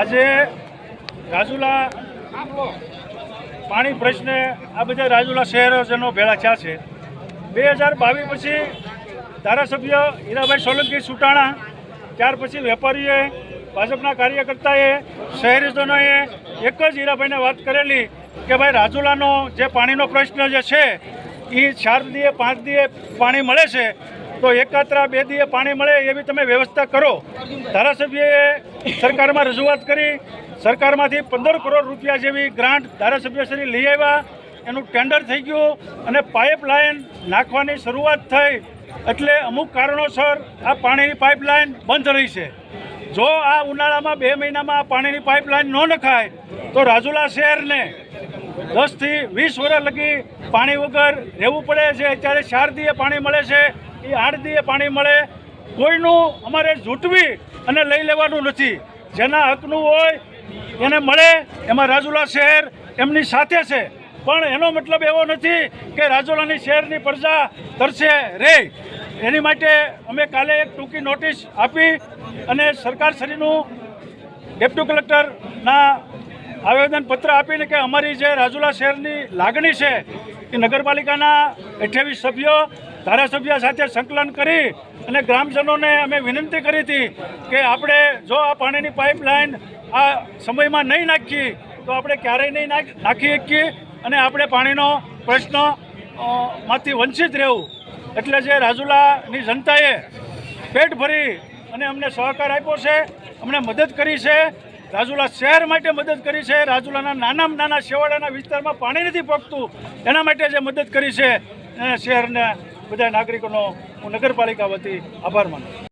આજે રાજુલા પાણી પ્રશ્ને આ બધા રાજુલા શહેરજનો ભેળા થયા છે. બે હજાર બાવીસ પછી ધારાસભ્ય હીરાભાઈ સોલંકી સુટાણા, ત્યાર પછી વેપારીએ, ભાજપના કાર્યકર્તાએ, શહેરીજનોએ એક જ હીરાભાઈને વાત કરેલી કે ભાઈ રાજુલાનો જે પાણીનો પ્રશ્ન જે છે એ ચાર દીએ, પાંચ દીએ પાણી મળે છે, તો એકાત્રા બે દીએ પાણી મળે એવી તમે વ્યવસ્થા કરો. ધારાસભ્યએ સરકારમાં રજૂઆત કરી, સરકારમાંથી પંદર કરોડ રૂપિયા જેવી ગ્રાન્ટ ધારાસભ્યશ્રી લઈ આવ્યા. એનું ટેન્ડર થઈ ગયું અને પાઇપલાઇન નાખવાની શરૂઆત થઈ. એટલે અમુક કારણોસર આ પાણીની પાઇપલાઇન બંધ રહી છે. જો આ ઉનાળામાં બે મહિનામાં આ પાણીની પાઇપલાઇન ન નખાય, તો રાજુલા શહેરને દસથી વીસ વર્ષ લગી પાણી વગર રહેવું પડે છે. અત્યારે ચાર દીએ પાણી મળે છે. એ આઠ દીએ પાણી મળે. કોઈનું અમારે ઝૂંટવી અને લઈ લેવાનું નથી. જેના હકનું હોય એને મળે, એમાં રાજુલા શહેર એમની સાથે છે. પણ એનો મતલબ એવો નથી કે રાજુલાની શહેરની પ્રજા તરસે રે. એની માટે અમે કાલે એક ટૂંકી નોટિસ આપી અને સરકારશ્રીનું ડેપ્યુટી કલેક્ટરના આવેદનપત્ર આપીને કે અમારી જે રાજુલા શહેરની લાગણી છે એ નગરપાલિકાના અઠ્યાવીસ સભ્યો ધારાસભ્ય સાથે સંકલન કરી અને ગ્રામજનોને અમે વિનંતી કરી હતી કે આપણે જો આ પાણીની પાઇપલાઇન આ સમયમાં નહીં નાખીએ તો આપણે ક્યારેય નહીં નાખ- શકીએ અને આપણે પાણીનો પ્રશ્નમાંથી વંચિત રહેવું. એટલે જે રાજુલાની જનતાએ પેટ ભરી અને અમને સહકાર આપ્યો છે, અમને મદદ કરી છે રાજુલા શહેર માટે મદદ કરી છે રાજુલાના નાનામાં નાના શેવાડાના વિસ્તારમાં પાણી નથી પકતું એના માટે જે મદદ કરી છે શહેરના બધા નાગરિકોનો હું નગરપાલિકા વતી આભાર માનું.